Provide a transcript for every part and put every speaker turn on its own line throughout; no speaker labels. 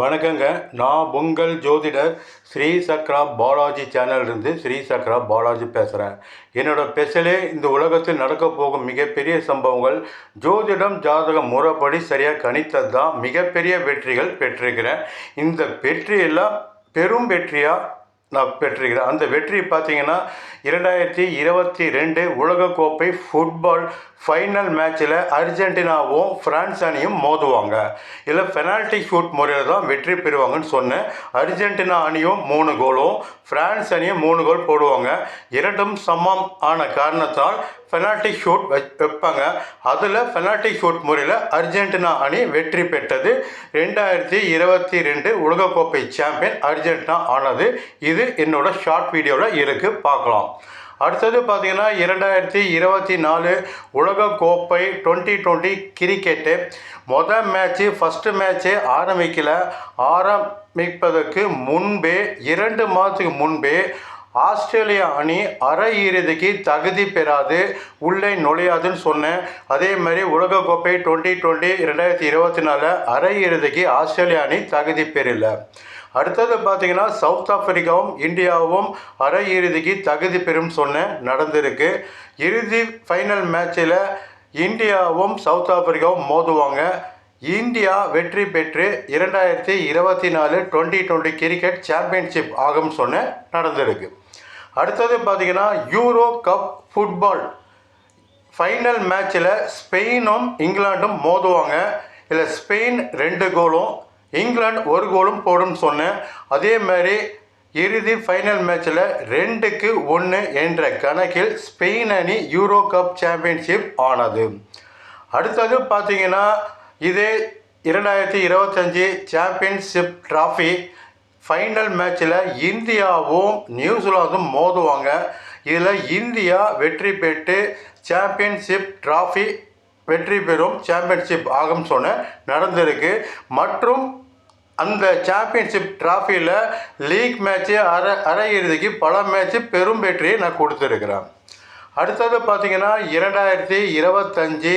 வணக்கங்க. நான் உங்கள் ஜோதிடர் ஸ்ரீ சக்ரா பாலாஜி சேனல்லேருந்து ஸ்ரீ சக்ரா பாலாஜி பேசுகிறேன் என்னோடய ஸ்பெஷலே இந்த உலகத்தில் நடக்க போகும் மிகப்பெரிய சம்பவங்கள் ஜோதிடம் ஜாதகம் முறைப்படி சரியாக கணித்தது தான் மிகப்பெரிய வெற்றிகள் பெற்றிருக்கிறேன். இந்த வெற்றியெல்லாம் பெரும் வெற்றியாக நான் பெற்றிருக்கிறேன். அந்த வெற்றி பார்த்தீங்கன்னா இரண்டாயிரத்தி இருபத்தி ரெண்டு உலகக்கோப்பை ஃபுட்பால் ஃபைனல் மேட்ச்சில் அர்ஜென்டினாவும் ஃப்ரான்ஸ் அணியும் மோதுவாங்க. இதில் பெனால்டி ஷூட் முறையில் தான் வெற்றி பெறுவாங்கன்னு சொன்னேன். அர்ஜென்டினா அணியும் மூணு கோலும் ஃப்ரான்ஸ் அணியும் மூணு கோல் போடுவாங்க. இரண்டும் சமம் ஆன காரணத்தால் பெனால்டி ஷூட் வைப்பாங்க. அதில் பெனால்டி ஷூட் முறையில் அர்ஜென்டினா அணி வெற்றி பெற்றது. ரெண்டாயிரத்தி இருபத்தி ரெண்டு உலகக்கோப்பை சாம்பியன் அர்ஜென்டினா ஆனது. இது என்னோட ஷார்ட் வீடியோவில் இருக்குது பார்க்கலாம். அடுத்தது பார்த்திங்கன்னா இரண்டாயிரத்தி இருபத்தி நாலு உலகக்கோப்பை டுவெண்ட்டி டுவெண்ட்டி கிரிக்கெட்டு மொதல் மேட்ச்சு ஃபஸ்ட்டு மேட்ச்சே ஆரம்பிக்கல. ஆரம்பிப்பதற்கு முன்பே இரண்டு மாதத்துக்கு முன்பே ஆஸ்திரேலியா அணி அரையிறுதிக்கு தகுதி பெறாது உள்ளே நுழையாதுன்னு சொன்னேன். அதே மாதிரி உலகக்கோப்பை டுவெண்ட்டி டுவெண்ட்டி ரெண்டாயிரத்தி இருபத்தி நாலு அரையிறுதிக்கு ஆஸ்திரேலியா அணி தகுதி பெறல. அடுத்தது பார்த்தீங்கன்னா சவுத் ஆப்பிரிக்காவும் இந்தியாவும் அரையிறுதிக்கு தகுதி பெறும் சொன்னேன் நடந்திருக்கு. இறுதி ஃபைனல் மேட்ச்சில் இந்தியாவும் சவுத் ஆப்பிரிக்காவும் மோதுவாங்க. இந்தியா வெற்றி பெற்று இரண்டாயிரத்தி இருபத்தி நாலு டுவெண்ட்டி டுவெண்ட்டி கிரிக்கெட் சாம்பியன்ஷிப் ஆகும் சொன்ன நடந்திருக்கு. அடுத்தது பார்த்தீங்கன்னா யூரோ கப் ஃபுட்பால் ஃபைனல் மேட்ச்சில் ஸ்பெயினும் இங்கிலாண்டும் மோதுவாங்க. இதில் ஸ்பெயின் ரெண்டு கோலும் இங்கிலாந்து ஒரு கோலும் போடும்னு சொன்னேன். அதே மாதிரி இறுதி ஃபைனல் மேட்ச்சில் ரெண்டுக்கு ஒன்று என்ற கணக்கில் ஸ்பெயின் அணி யூரோ கப் சாம்பியன்ஷிப் ஆனது. அடுத்தது பார்த்தீங்கன்னா இதே இரண்டாயிரத்தி இருபத்தஞ்சி சாம்பியன்ஷிப் ட்ராஃபி ஃபைனல் மேட்ச்சில் இந்தியாவும் நியூசிலாந்தும் மோதுவாங்க. இதில் இந்தியா வெற்றி பெற்று சாம்பியன்ஷிப் ட்ராஃபி வெற்றி பெறும் சாம்பியன்ஷிப் ஆகும் சொன்ன நடந்திருக்கு. மற்றும் அந்த சாம்பியன்ஷிப் ட்ராஃபியில் லீக் மேட்ச்சு அரை அரையிறுதிக்கு பல மேட்ச்சு பெரும் வெற்றியை நான் கொடுத்துருக்குறேன். அடுத்தது பார்த்தீங்கன்னா இரண்டாயிரத்தி இருபத்தஞ்சி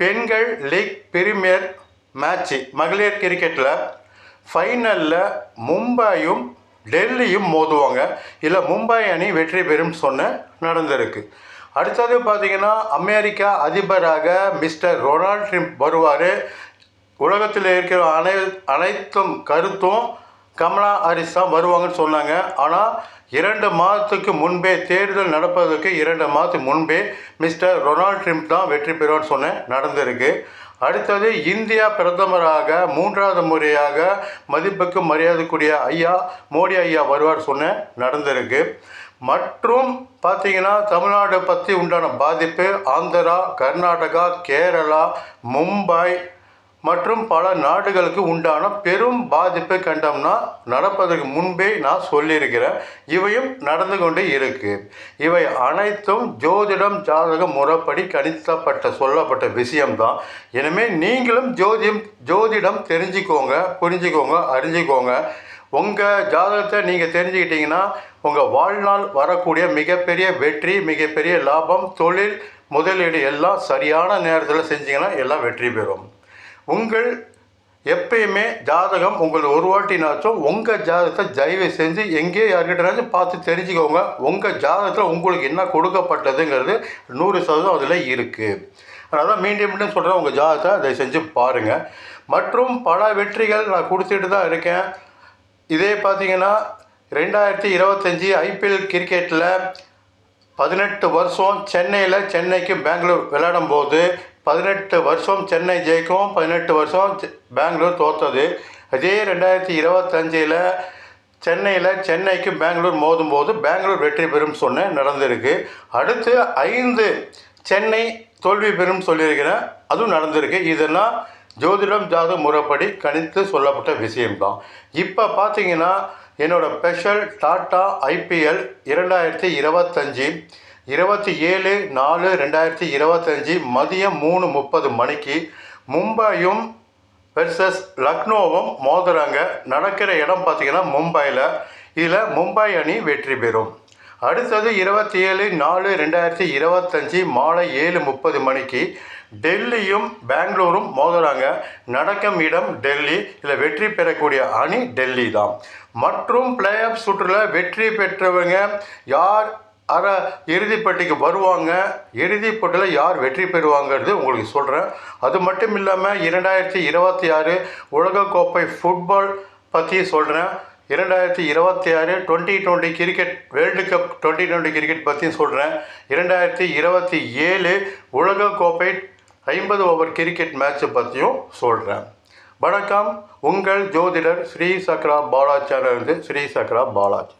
பெண்கள் லீக் பிரீமியர் மேட்ச்சு மகளிர் கிரிக்கெட்டில் ஃபைனலில் மும்பையும் டெல்லியும் மோதுவாங்க. இல்லை மும்பை அணி வெற்றி பெறும் சொன்ன நடந்திருக்கு. அடுத்தது பார்த்திங்கன்னா அமெரிக்கா அதிபராக மிஸ்டர் ரொனால்ட் ட்ரிம்ப் வருவார். உலகத்தில் இருக்கிற அனை அனைத்தும் கருத்தும் கமலா ஹாரிஸ் தான் வருவாங்கன்னு சொன்னாங்க. ஆனால் இரண்டு மாதத்துக்கு முன்பே தேர்தல் நடப்பதற்கு இரண்டு மாதத்துக்கு முன்பே மிஸ்டர் ரொனால்ட் ட்ரிம்ப் தான் வெற்றி பெறுவான்னு சொன்ன நடந்திருக்கு. அடுத்தது இந்தியா பிரதமராக மூன்றாவது முறையாக மதிப்புக்கு மரியாதைக்குரிய ஐயா மோடி ஐயா வருவார் சொன்ன நடந்திருக்கு. மற்றும் பார்த்தீங்கன்னா தமிழ்நாடு பற்றி உண்டான பாதிப்பு ஆந்திரா கர்நாடகா கேரளா மும்பை மற்றும் பல நாடுகளுக்கு உண்டான பெரும் பாதிப்பை கண்டோம்னா நடப்பதற்கு முன்பே நான் சொல்லியிருக்கிறேன். இவையும் நடந்து கொண்டே இருக்கு. இவை அனைத்தும் ஜோதிடம் ஜாதகம் முறைப்படி கணித்தப்பட்ட சொல்லப்பட்ட விஷயம்தான். எனவே நீங்களும் ஜோதியம் ஜோதிடம் தெரிஞ்சுக்கோங்க புரிஞ்சுக்கோங்க அறிஞ்சிக்கோங்க. உங்கள் ஜாதகத்தை நீங்கள் தெரிஞ்சுக்கிட்டீங்கன்னா உங்கள் வாழ்நாள் வரக்கூடிய மிகப்பெரிய வெற்றி மிகப்பெரிய லாபம் தொழில் முதலீடு எல்லாம் சரியான நேரத்தில் செஞ்சிங்கன்னா எல்லாம் வெற்றி பெறும். உங்கள் எப்பயுமே ஜாதகம் உங்கள் ஒரு வாட்டினாச்சும் உங்கள் ஜாதகத்தை தயவு செஞ்சு எங்கேயோ யார்கிட்டனாச்சும் பார்த்து தெரிஞ்சுக்கோங்க. உங்கள் ஜாதகத்தில் உங்களுக்கு என்ன கொடுக்கப்பட்டதுங்கிறது நூறு சதவீதம் அதில் இருக்குது அதனால் மீண்டும் மீண்டும் சொல்கிறேன் உங்கள் ஜாதகத்தை அதை செஞ்சு பாருங்கள் மற்றும் பல வெற்றிகள் நான் கொடுத்துட்டு தான் இருக்கேன். இதே பார்த்தீங்கன்னா ரெண்டாயிரத்தி இருபத்தஞ்சி ஐபிஎல் கிரிக்கெட்டில் பதினெட்டு வருஷம் சென்னையில் சென்னைக்கு பெங்களூர் விளையாடும் போது பதினெட்டு வருஷம் சென்னை ஜெயிக்கும் பதினெட்டு வருஷம் பெங்களூர் தோத்தது. அதே ரெண்டாயிரத்தி இருபத்தஞ்சில் சென்னையில் சென்னைக்கு பெங்களூர் மோதும் போது பெங்களூர் வெற்றி பெறும் சொன்ன நடந்திருக்கு. அடுத்து ஐந்து சென்னை தோல்வி பெறும் சொல்லியிருக்கிறேன் அதுவும் நடந்திருக்கு. இதெல்லாம் ஜோதிடம் ஜாத முறைப்படி கணித்து சொல்லப்பட்ட விஷயம்தான். இப்போ பார்த்தீங்கன்னா என்னோடய ஸ்பெஷல் டாட்டா ஐபிஎல் இரண்டாயிரத்தி இருபத்தஞ்சி இருபத்தி ஏழு நாலு ரெண்டாயிரத்தி இருபத்தஞ்சி மதியம் மூணு முப்பது மணிக்கு மும்பையும் வெர்சஸ் லக்னோவும் மோதுறாங்க. நடக்கிற இடம் பார்த்தீங்கன்னா மும்பையில். இதில் மும்பை அணி வெற்றி பெறும். அடுத்தது இருபத்தி ஏழு நாலு ரெண்டாயிரத்தி இருபத்தஞ்சி மாலை ஏழு முப்பது மணிக்கு டெல்லியும் பெங்களூரும் மோதுறாங்க. நடக்கும் இடம் டெல்லி. இதில் வெற்றி பெறக்கூடிய அணி டெல்லி தான் மற்றும் பிளே ஆஃப் சுற்றில் வெற்றி பெற்றவங்க யார்? அற இறுதிப்பட்டிக்கு வருவாங்க. இறுதிப்பட்டியில் யார் வெற்றி பெறுவாங்கிறது உங்களுக்கு சொல்கிறேன் அது மட்டும் இல்லாமல் இரண்டாயிரத்தி இருபத்தி ஆறு உலகக்கோப்பை ஃபுட்பால் பற்றி சொல்கிறேன் இரண்டாயிரத்தி இருபத்தி ஆறு twenty twenty cricket world cup twenty twenty cricket பற்றியும் சொல்கிறேன் இரண்டாயிரத்தி இருபத்தி ஏழு உலகக்கோப்பை ஐம்பது ஓவர் கிரிக்கெட் மேட்ச்சை பற்றியும் சொல்கிறேன் வணக்கம். உங்கள் ஜோதிடர் ஸ்ரீ சக்ரா பாலாஜ் இருந்து ஸ்ரீ சக்ரா பாலாஜ்.